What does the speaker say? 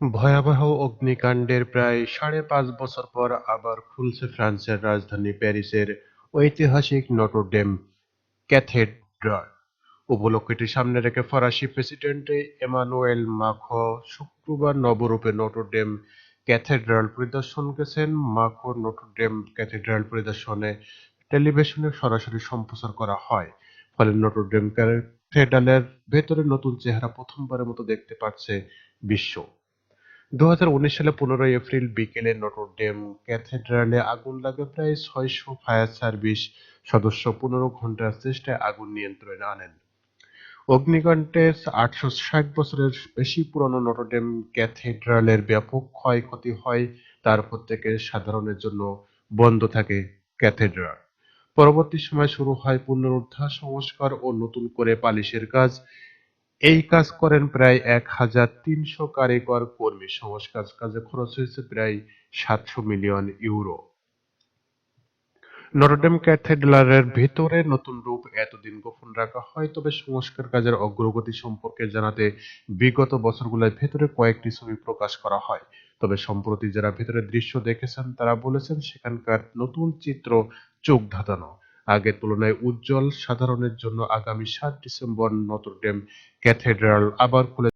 ভয়াবহ অগ্নিকাণ্ডের প্রায় সাড়ে পাঁচ বছর পর আবার খুলছে ফ্রান্সের রাজধানী প্যারিসের ঐতিহাসিক নটরডেম ক্যাথেড্রাল। উপলক্ষটি সামনে রেখে ফরাসি প্রেসিডেন্ট এমানুয়েল মাখো শুক্রবার নবরূপে নটরডেম ক্যাথেড্রাল পরিদর্শন গেছেন। মাখো নটরডেম ক্যাথেড্রাল পরিদর্শনে টেলিভিশনে সরাসরি সম্প্রচার করা হয়। ফলে নটরডেম ক্যাথেড্রালের ভেতরে নতুন চেহারা প্রথমবারের মতো দেখতে পাচ্ছে বিশ্ব। দু সালে পনেরোই এপ্রিল বিকেলে নটরডেম ক্যাথেড্রালে আগুন লাগে প্রায় ছয়শো ফায়ার সার্ভিস সদস্য পনেরো ঘণ্টার চেষ্টায় আগুন নিয়ন্ত্রণে আনেন। অগ্নিকাণ্ডের আটশো ষাট বছরের বেশি পুরনো নটরডেম ক্যাথেড্রালের ব্যাপক ক্ষয়ক্ষতি হয় তারপর থেকে সাধারণের জন্য বন্ধ থাকে ক্যাথেড্রাল। পরবর্তী সময় শুরু হয় পুনরুদ্ধার, সংস্কার ও নতুন করে পালিশের কাজ। এই কাজ করেন প্রায় এক হাজার তিনশো কারিগর কর্মী। সংস্কার কাজে খরচ হয়েছে প্রায় সাতশো মিলিয়ন ইউরো। নটরডেম ক্যাথেড্রালের ভেতরে নতুন রূপ এতদিন গোপন রাখা হয়, তবে সংস্কার কাজের অগ্রগতি সম্পর্কে জানাতে বিগত বছরগুলোয় ভেতরে কয়েকটি ছবি প্রকাশ করা হয়। তবে সম্প্রতি যারা ভেতরের দৃশ্য দেখেছেন, তারা বলেছেন সেখানকার নতুন চিত্র চোখ ধাঁধানো। আগের তুলনায় উজ্জ্বল সাধারণের জন্য আগামী সাত ডিসেম্বর নটরডেম ক্যাথেড্রাল আবার খুলে